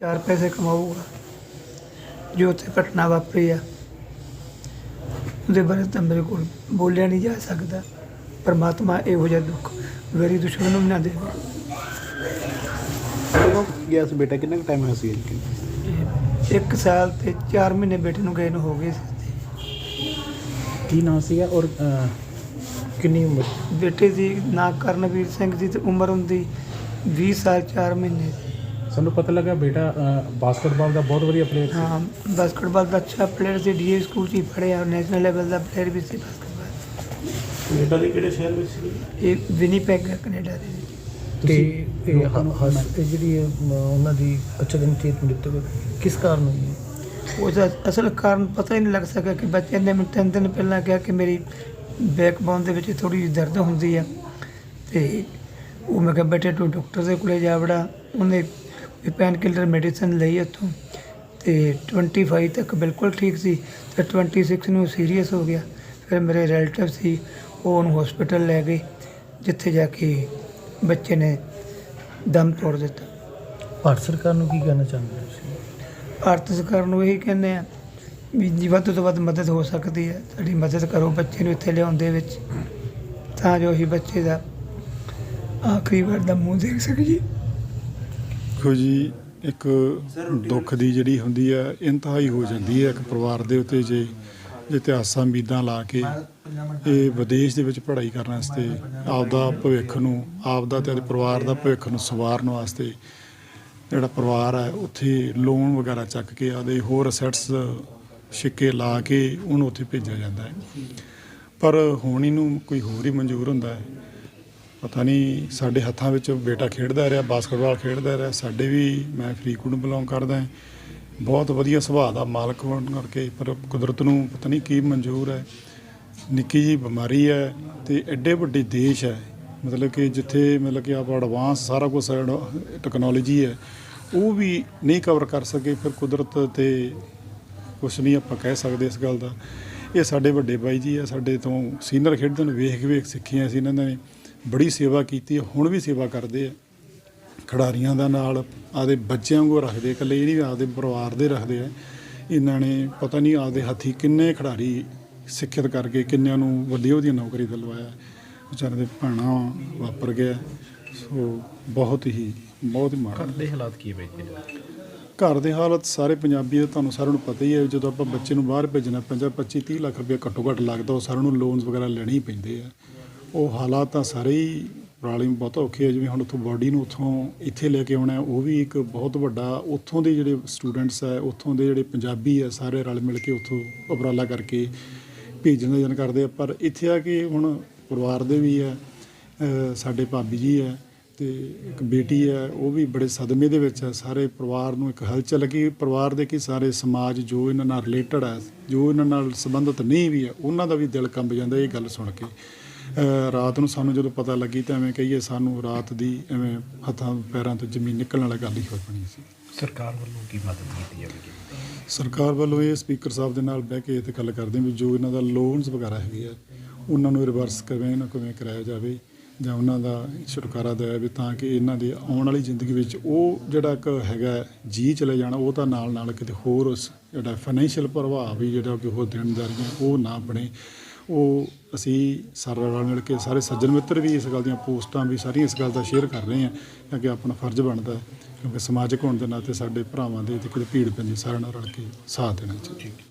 ਚਾਰ ਪੈਸੇ ਕਮਾਊਗਾ ਜੋ ਉੱਥੇ ਘਟਨਾ ਵਾਪਰੀ ਆ। ਉਹਦੇ ਬਾਰੇ ਤਾਂ ਮੇਰੇ ਕੋਲ ਬੋਲਿਆ ਨਹੀਂ ਜਾ ਸਕਦਾ। ਪਰਮਾਤਮਾ ਇਹੋ ਜਿਹਾ ਦੁੱਖ ਮੇਰੀ ਦੁਸ਼ਮਣ ਨੂੰ ਵੀ ਨਾ ਦੇਵੇ। ਗਿਆ ਸੀ ਬੇਟਾ? ਕਿੰਨਾ ਟਾਈਮ ਹੋਇਆ ਸੀ ਇੱਕ ਸਾਲ ਤੇ 4 ਮਹੀਨੇ ਬੇਟੇ ਨੂੰ ਗਏ ਨੂੰ ਹੋ ਗਏ ਸੀ। ਕੀ ਨਾਮ ਸੀਗਾ ਔਰ ਕਿੰਨੀ ਉਮਰ? ਬੇਟੇ ਦੀ ਨਾਂ ਕਰਨਵੀਰ ਸਿੰਘ ਦੀ ਤੇ ਉਮਰ ਹੁੰਦੀ 20 ਸਾਲ 4 ਮਹੀਨੇ ਸੀ ਸਾਨੂੰ ਪਤਾ ਲੱਗਾ ਬੇਟਾ ਬਾਸਕਟਬਾਲ ਦਾ ਬਹੁਤ ਵਧੀਆ ਪਲੇਅਰ ਸੀ। ਹਾਂ ਬਾਸਕਟਬਾਲ ਦਾ ਅੱਛਾ ਪਲੇਅਰ ਸੀ ਡੀਏ ਸਕੂਲ 'ਚ ਹੀ ਪੜ੍ਹਿਆ ਨੈਸ਼ਨਲ ਲੈਵਲ ਦਾ ਪਲੇਅਰ ਵੀ ਸੀ ਬਾਸਕਟਬਾਲ ਬੇਟਾ ਦੇ ਕਿਹੜੇ ਸ਼ਹਿਰ ਵਿੱਚ ਸੀ? ਇਹ ਵਿਨੀਪੈਗ ਕੈਨੇਡਾ ਦੇ। ਤੇ ਜਿਹੜੀ ਉਹਨਾਂ ਦੀ ਅਚਨਚੇਤ ਮ੍ਰਿਤੂ ਕਿਸ ਕਾਰਨ ਹੋਈ? ਉਹਦਾ ਅਸਲ ਕਾਰਨ ਪਤਾ ਹੀ ਨਹੀਂ ਲੱਗ ਸਕਿਆ ਕਿ ਬੱਚੇ ਨੇ ਮੈਨੂੰ ਤਿੰਨ ਦਿਨ ਪਹਿਲਾਂ ਕਿਹਾ ਕਿ ਮੇਰੀ ਬੈਕਬੋਨ ਦੇ ਵਿੱਚ ਥੋੜੀ ਜਿਹੀ ਦਰਦ ਹੁੰਦੀ ਆ। ਤੇ ਉਹ ਮੈਂ ਕਿਹਾ ਬੇਟੇ ਤੂੰ ਡਾਕਟਰ ਦੇ ਕੋਲੇ ਜਾ ਵੜਾ। ਉਹਨੇ ਪੈਨ ਕਿਲਰ ਮੈਡੀਸਨ ਲਈ ਉੱਥੋਂ ਤੇ 25 ਤੱਕ ਬਿਲਕੁਲ ਠੀਕ ਸੀ। ਤੇ 26 ਨੂੰ ਸੀਰੀਅਸ ਹੋ ਗਿਆ। ਫਿਰ ਮੇਰੇ ਰਿਲੇਟਿਵ ਸੀ ਉਹ ਉਹਨੂੰ ਹਸਪੀਟਲ ਲੈ ਗਏ ਜਿੱਥੇ ਜਾ ਕੇ ਬੱਚੇ ਨੇ ਦਮ ਤੋੜ ਦਿੱਤਾ। ਭਾਰਤ ਸਰਕਾਰ ਨੂੰ ਕੀ ਕਹਿਣਾ ਚਾਹੁੰਦੇ ਹੋ ਤੁਸੀਂ? ਭਾਰਤ ਸਰਕਾਰ ਨੂੰ ਇਹੀ ਕਹਿੰਦੇ ਆ ਵੀ ਵੱਧ ਤੋਂ ਵੱਧ ਮਦਦ ਹੋ ਸਕਦੀ ਹੈ। ਸਾਡੀ ਮਦਦ ਕਰੋ ਬੱਚੇ ਨੂੰ ਇੱਥੇ ਲਿਆਉਣ ਦੇ ਵਿੱਚ। ਤਾਂ ਜੋ ਅਸੀਂ ਬੱਚੇ ਦਾ ਆਖਰੀ ਵਾਰ ਦਾ ਮੂੰਹ ਦੇਖ ਸਕੀਏ। ਦੇਖੋ ਜੀ, ਇੱਕ ਦੁੱਖ ਦੀ ਜਿਹੜੀ ਹੁੰਦੀ ਹੈ ਇੰਤਹਾਈ ਹੋ ਜਾਂਦੀ ਹੈ ਇੱਕ ਪਰਿਵਾਰ ਦੇ ਉੱਤੇ ਜੇ ਇਤਿਹਾਸਾਂ ਉਮੀਦਾਂ ਲਾ ਕੇ ਇਹ ਵਿਦੇਸ਼ ਦੇ ਵਿੱਚ ਪੜ੍ਹਾਈ ਕਰਨ ਵਾਸਤੇ, ਆਪਦਾ ਭਵਿੱਖ ਨੂੰ, ਆਪਦਾ ਤੇ ਪਰਿਵਾਰ ਦਾ ਭਵਿੱਖ ਨੂੰ ਸਵਾਰਨ ਵਾਸਤੇ ਜਿਹੜਾ ਪਰਿਵਾਰ ਹੈ ਉੱਥੇ ਲੋਨ ਵਗੈਰਾ ਚੱਕ ਕੇ ਆਦੇ ਹੋਰ ਅਸੈਟਸ ਛਿੱਕੇ ਲਾ ਕੇ ਉਹਨੂੰ ਉੱਥੇ ਭੇਜਿਆ ਜਾਂਦਾ ਹੈ। ਪਰ ਹੁਣ ਇਹਨੂੰ ਕੋਈ ਹੋਰ ਹੀ ਮਨਜ਼ੂਰ ਹੁੰਦਾ ਹੈ। ਪਤਾ ਨਹੀਂ ਸਾਡੇ ਹੱਥਾਂ ਵਿੱਚ ਬੇਟਾ ਖੇਡਦਾ ਰਿਹਾ ਬਾਸਕਟਬਾਲ ਖੇਡਦਾ ਰਿਹਾ, ਸਾਡੇ ਵੀ ਮੈਂ ਫਰੀਕੂਡ ਬਿਲੋਂਗ ਕਰਦਾ ਹਾਂ। ਬਹੁਤ ਵਧੀਆ ਸੁਭਾਅ ਦਾ ਮਾਲਕ ਹੋਣ ਕਰਕੇ, ਪਰ ਕੁਦਰਤ ਨੂੰ ਪਤਾ ਨਹੀਂ ਕੀ ਮਨਜ਼ੂਰ ਹੈ। ਨਿੱਕੀ ਜੀ ਬਿਮਾਰੀ ਹੈ ਤੇ ਐਡੇ ਵੱਡੇ ਦੇਸ਼ ਹੈ। ਮਤਲਬ ਕਿ ਜਿੱਥੇ ਮਤਲਬ ਕਿ ਆਪ ਐਡਵਾਂਸ ਸਾਰਾ ਕੁਝ ਟੈਕਨੋਲੋਜੀ ਹੈ, ਉਹ ਵੀ ਨਹੀਂ ਕਵਰ ਕਰ ਸਕੇ, ਫਿਰ ਕੁਦਰਤ ਤੇ ਕੁਛ ਨਹੀਂ ਆਪਾਂ ਕਹਿ ਸਕਦੇ ਇਸ ਗੱਲ ਦਾ। ਇਹ ਸਾਡੇ ਵੱਡੇ ਬਾਈ ਜੀ ਆ ਸਾਡੇ ਤੋਂ ਸੀਨੀਅਰ ਖੇਡਦੇ ਨੂੰ, ਵੇਖ ਵੇਖ ਸਿੱਖੀਆਂ ਸੀ ਇਹਨਾਂ ਨੇ। ਬੜੀ ਸੇਵਾ ਕੀਤੀ ਹੈ ਹੁਣ ਵੀ ਸੇਵਾ ਕਰਦੇ ਆ। ਖਿਡਾਰੀਆਂ ਦਾ ਨਾਲ ਆਦੇ ਬੱਚਿਆਂ ਵਾਂਗੂ ਰੱਖਦੇ ਇਕੱਲੇ ਨਹੀਂ ਵੀ ਆਪਦੇ ਪਰਿਵਾਰ ਦੇ ਰੱਖਦੇ ਆ। ਇਹਨਾਂ ਨੇ ਪਤਾ ਨਹੀਂ ਆਪਦੇ ਹੱਥੀ ਕਿੰਨੇ ਖਿਡਾਰੀ ਸਿੱਖਿਅਤ ਕਰਕੇ ਕਿੰਨਿਆਂ ਨੂੰ ਵੱਡੀ ਉਹਦੀ ਨੌਕਰੀ ਦਿਲਵਾਇਆ। ਵਿਚਾਰੇ ਦੇ ਭਾਣਾ ਵਾਪਰ ਗਿਆ। ਸੋ ਬਹੁਤ ਹੀ ਬਹੁਤ ਹੀ ਮਾੜਾ ਦੇ ਹਾਲਾਤ ਕੀ ਬਈ ਘਰ ਦੇ ਹਾਲਤ ਸਾਰੇ ਪੰਜਾਬੀ ਦੇ ਤੁਹਾਨੂੰ ਸਾਰਿਆਂ ਨੂੰ ਪਤਾ ਹੀ ਹੈ ਜਦੋਂ ਆਪਾਂ ਬੱਚੇ ਨੂੰ ਬਾਹਰ ਭੇਜਣਾ 50 25 30 ਲੱਖ ਰੁਪਏ ਘੱਟੋ ਘੱਟ ਲੱਗਦਾ ਉਹ ਸਾਰਿਆਂ ਨੂੰ ਲੋਨਸ ਵਗੈਰਾ ਲੈਣੇ ਹੀ ਪੈਂਦੇ ਆ। ਉਹ ਹਾਲਾਤ ਤਾਂ ਸਾਰੇ ਹੀ ਪ੍ਰਾਲੀ ਬਹੁਤ ਔਖੇ ਹੈ ਜਿਵੇਂ ਹੁਣ ਉੱਥੋਂ ਬਾਡੀ ਨੂੰ ਉੱਥੋਂ ਇੱਥੇ ਲੈ ਕੇ ਆਉਣਾ ਉਹ ਵੀ ਇੱਕ ਬਹੁਤ ਵੱਡਾ, ਉੱਥੋਂ ਦੇ ਜਿਹੜੇ ਸਟੂਡੈਂਟਸ ਹੈ ਉੱਥੋਂ ਦੇ ਜਿਹੜੇ ਪੰਜਾਬੀ ਹੈ ਸਾਰੇ ਰਲ ਮਿਲ ਕੇ ਉੱਥੋਂ ਉਪਰਾਲਾ ਕਰਕੇ ਭੇਜਣ ਦਾ ਯਤਨ ਕਰਦੇ ਆ। ਪਰ ਇੱਥੇ ਆ ਕੇ ਹੁਣ ਪਰਿਵਾਰ ਦੇ ਵੀ ਹੈ ਸਾਡੇ ਭਾਬੀ ਜੀ ਹੈ ਤੇ ਇੱਕ ਬੇਟੀ ਹੈ ਉਹ ਵੀ ਬੜੇ ਸਦਮੇ ਦੇ ਵਿੱਚ ਹੈ ਸਾਰੇ ਪਰਿਵਾਰ ਨੂੰ ਇੱਕ ਹਲਚਲ ਕਿ ਪਰਿਵਾਰ ਦੇ ਕਿ ਸਾਰੇ ਸਮਾਜ ਜੋ ਇਹਨਾਂ ਨਾਲ ਰਿਲੇਟਡ ਹੈ ਜੋ ਇਹਨਾਂ ਨਾਲ ਸੰਬੰਧਿਤ ਨਹੀਂ ਵੀ ਹੈ ਉਹਨਾਂ ਦਾ ਵੀ ਦਿਲ ਕੰਬ ਜਾਂਦਾ ਇਹ ਗੱਲ ਸੁਣ ਕੇ। ਰਾਤ ਨੂੰ ਸਾਨੂੰ ਜਦੋਂ ਪਤਾ ਲੱਗੀ ਤਾਂ ਐਵੇਂ ਕਹੀਏ ਸਾਨੂੰ ਰਾਤ ਦੀ ਐਵੇਂ ਹੱਥਾਂ ਪੈਰਾਂ ਤੋਂ ਜ਼ਮੀਨ ਨਿਕਲਣ ਵਾਲੀ ਗੱਲ ਹੀ ਹੋ ਬਣੀ ਸੀ। ਸਰਕਾਰ ਵੱਲੋਂ ਕੀ ਮਦਦ ਕੀਤੀ ਜਾਵੇਗੀ ਸਰਕਾਰ ਵੱਲੋਂ ਇਹ ਸਪੀਕਰ ਸਾਹਿਬ ਦੇ ਨਾਲ ਬਹਿ ਕੇ ਇਹ ਤੇ ਗੱਲ ਕਰਦੇ ਹਾਂ ਵੀ ਜੋ ਇਹਨਾਂ ਦਾ ਲੋਨਸ ਵਗੈਰਾ ਹੈਗੇ ਆ ਉਹਨਾਂ ਨੂੰ ਰਿਵਰਸ ਕਿਵੇਂ ਨਾ ਕਿਵੇਂ ਕਰਾਇਆ ਜਾਵੇ ਜਾਂ ਉਹਨਾਂ ਦਾ ਛੁਟਕਾਰਾ ਦਿਵਾਇਆ ਵੀ ਤਾਂ ਕਿ ਇਹਨਾਂ ਦੇ ਆਉਣ ਵਾਲੀ ਜ਼ਿੰਦਗੀ ਵਿੱਚ ਉਹ ਜਿਹੜਾ ਇੱਕ ਹੈਗਾ ਜੀ ਚਲੇ ਜਾਣਾ ਉਹ ਤਾਂ ਨਾਲ ਨਾਲ ਕਿਤੇ ਹੋਰ ਉਸ ਜਿਹੜਾ ਫਾਈਨੈਂਸ਼ੀਅਲ ਪ੍ਰਭਾਵ ਵੀ ਜਿਹੜਾ ਕਿ ਉਹ ਦੇਣਦਾਰੀਆਂ ਉਹ ਨਾ ਬਣੇ। ਉਹ ਅਸੀਂ ਸਾਰਾ ਰਲ ਮਿਲ ਕੇ ਸਾਰੇ ਸੱਜਣ ਮਿੱਤਰ ਵੀ ਇਸ ਗੱਲ ਦੀਆਂ ਪੋਸਟਾਂ ਵੀ ਸਾਰੀਆਂ ਇਸ ਗੱਲ ਦਾ ਸ਼ੇਅਰ ਕਰ ਰਹੇ ਆ ਕਿਉਂਕਿ ਆਪਣਾ ਫਰਜ਼ ਬਣਦਾ ਹੈ ਕਿਉਂਕਿ ਸਮਾਜਿਕ ਹੋਣ ਦੇ ਨਾਤੇ ਸਾਡੇ ਭਰਾਵਾਂ ਦੇ ਤੇ ਕੋਈ ਭੀੜ ਪੈਂਦੀ ਸਾਰਿਆਂ ਨਾਲ ਰਲ ਕੇ ਸਾਥ ਦੇਣਾ ਚਾਹੀਦਾ।